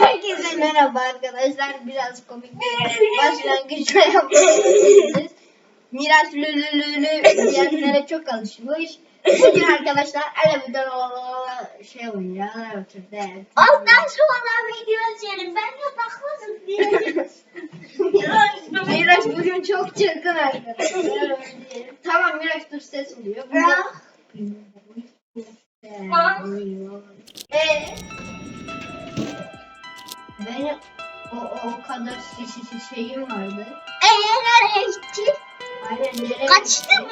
Herkese merhaba arkadaşlar. Biraz komik bir başlangıçla yapıyoruz. Miraç lülülülü diyenlere çok alışmış. Bugün arkadaşlar elbette şey oynayacağız. Evet. Ondan sonra video izleyelim. Ben yataklı zıplayacağım. Miraç bugün çok çılgın arkadaşlar. Tamam Miraç dur ses oluyor. Ya. Eee? Benim o, o kadar şi- şi- şeyim vardı. Eee nereye gitti? Aynen nereye? Kaçtı mı?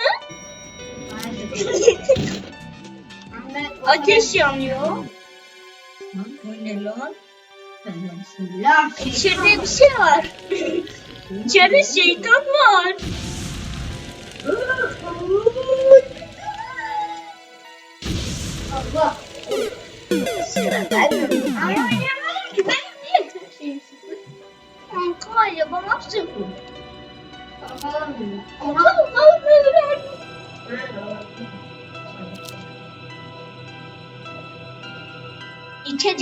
Ateş yanıyor. Bu ne lan? İçeride bir şey var. İçeride şeytan var. Allah. Sıra ben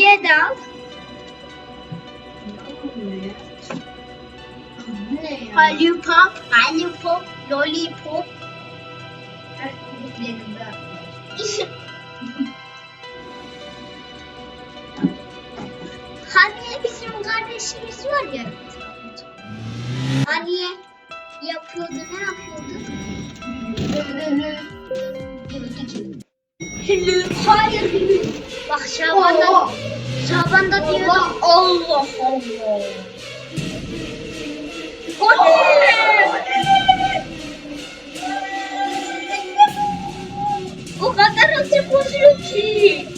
İçeceğe de al. Lollipop, lollipop, lollipop. Hani bizim kardeşimiz var ya. Hani yapıyordu ne yapıyordu? Hülü. Hayır hülü. Bak Şaban'da. Şaban'da diyordu. Allah. Allah Allah. Oley! O kadar hızlı koşuyor ki.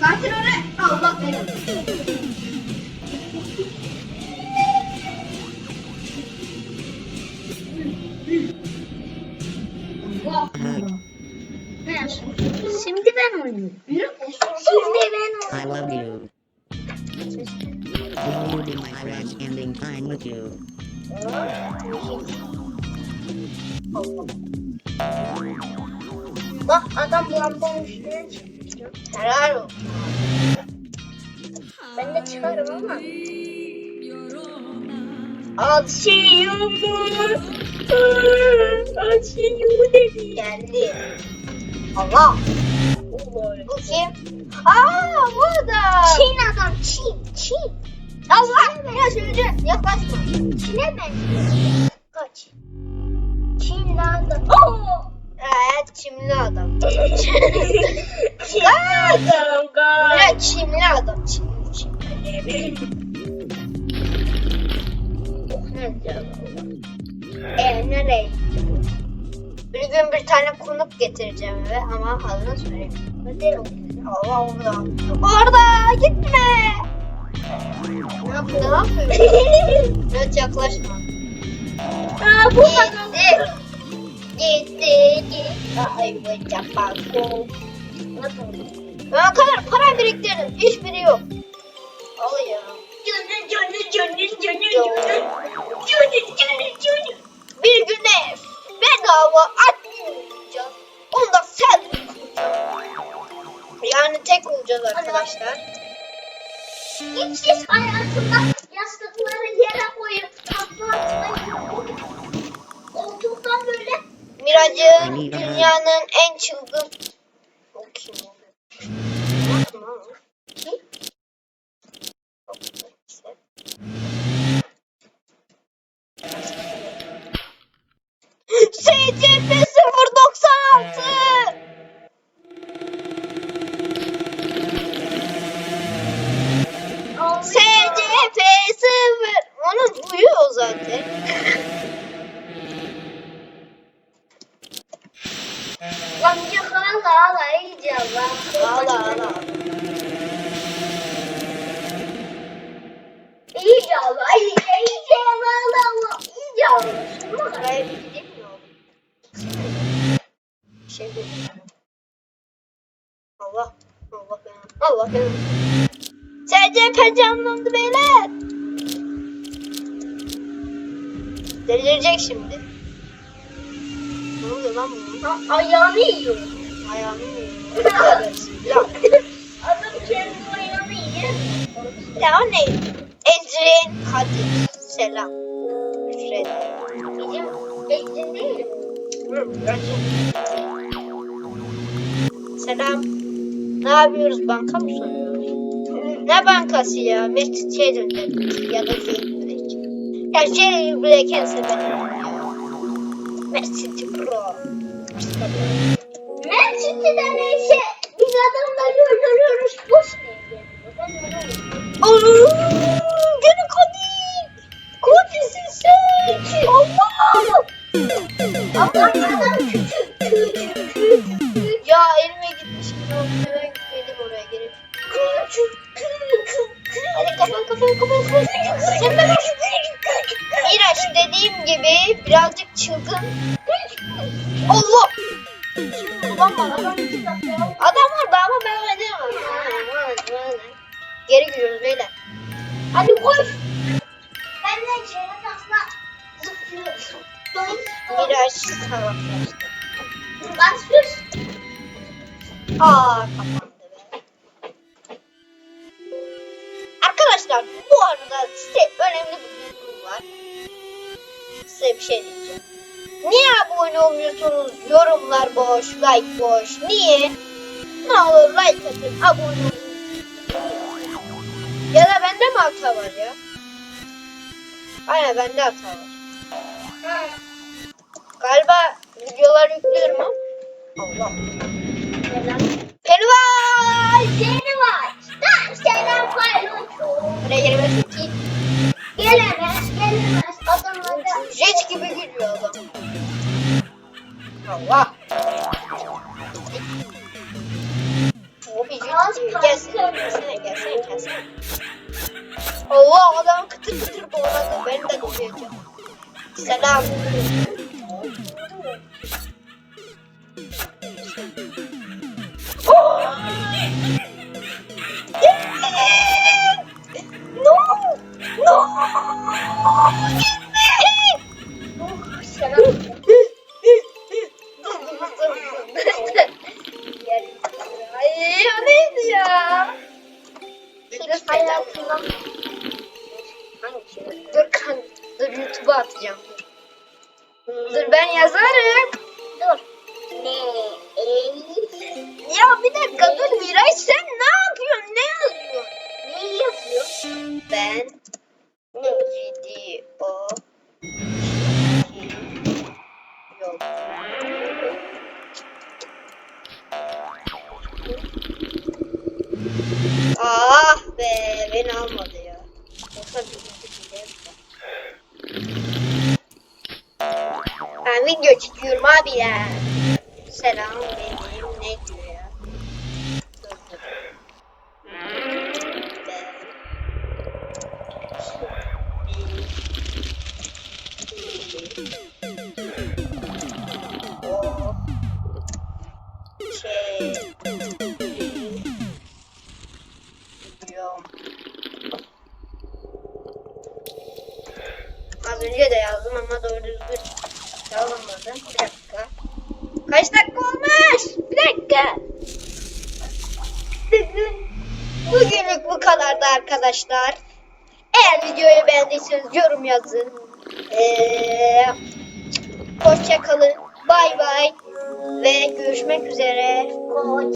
Katil oraya. Allah belanı. Şimdi ben oynuyorum. Şimdi ben I love you. Will you be my friend spending time with you? Bak adam lambanın üstüne çıkıyor. Olsun. Ben de çıkarım ama. Açıyorum. Açıyor dedi. Geldi. Allah. Bu kim? Aa bu da. Çin adam Çin. Çin. Allah. Ya şimdi yaklaşma. Çin'e benziyor. Kaç. Çimli adam. Çin adam Ne çimli adam. Çimli çimli. Ee nereye? Bir gün bir tane konuk getireceğim eve ama adını söyleyeyim. Hadi Allah orada. Orada gitme. Ne yaptı? Ne yapıyor? Evet yaklaşma. Aa bu adam. Gitti. Ay bu çapako. Ben o kadar para biriktirdim. Hiçbiri yok. Al ya. Canı canı canı canı canı. Canı canı canı. Bir güne bedava atmayacağız. Onu da sen Yani tek olacağız arkadaşlar. Hiç siz hayatımda yastıkları yere koyup koltuktan böyle Miracı dünyanın en çılgın... O kim. Kim? SCP 096 SCP 0 Onun uyuyor o zaten. Gideyim mi oğlum? Bir şey değil. Allah. Allah benim. Allah benim. SCP canlandı beyler. Delirecek şimdi. Ne oluyor lan bu? Ha, ayağını yiyor. Ayağını yiyor. ya, Adam kendi ayağını yiyor. ya o ne? Ecrin Kadir. Selam. Değil? Selam. Ne yapıyoruz? Banka mı soruyoruz? Ne bankası ya? Mesut şey döndü. Ya da Jailbreak. Ya Jailbreak en ya. Mesut Pro. Ben City'den neyse biz adamları öldürüyoruz. Boş öyle Olur. Hadi kapan kapan kapan kapan. Sen de Miraç dediğim gibi birazcık çılgın. Allah. Kullanma lan. Adam orada ama ben edemem. Geri gidiyoruz beyler. Hadi koş. Ben de şeyle takla zıplıyorum. Miraç. Bak sus. Aa kapandı size önemli bir duyurum var. Size bir şey diyeceğim. Niye abone olmuyorsunuz? Yorumlar boş, like boş. Niye? Ne olur like atın, abone olun. Ya da bende mi hata var ya? Aynen bende hata var. Galiba videolar yüklüyorum ama. Allah. Pelivay! Seni var. Ben senden paylaşıyorum. Buraya girmesin ki. Gelemez, gelemez. Adamları Jet gibi gülüyor adam. Allah. Abi jet gelsene gelsene gelsene gelsene. Allah adam kıtır kıtır doğradı. Ben de doğrayacağım. Selam. Hiç hayatımda Dur kan, dur YouTube'a atacağım. Dur ben yazarım. dur. Ne? Ya bir dakika dur Miray sen ne yapıyorsun? Ne yazıyorsun? Ne yapıyor? Ben video yok. Ah be beni almadı ya. Yoksa bir Ben video çekiyorum abi ya. Selam benim ne diyor yazdım ama doğru düzgün yazamadım. Bir dakika. Kaç dakika olmuş? Bir dakika. Bugünlük bu kadardı arkadaşlar. Eğer videoyu beğendiyseniz yorum yazın. Ee, hoşça kalın. Bay bay. Ve görüşmek üzere.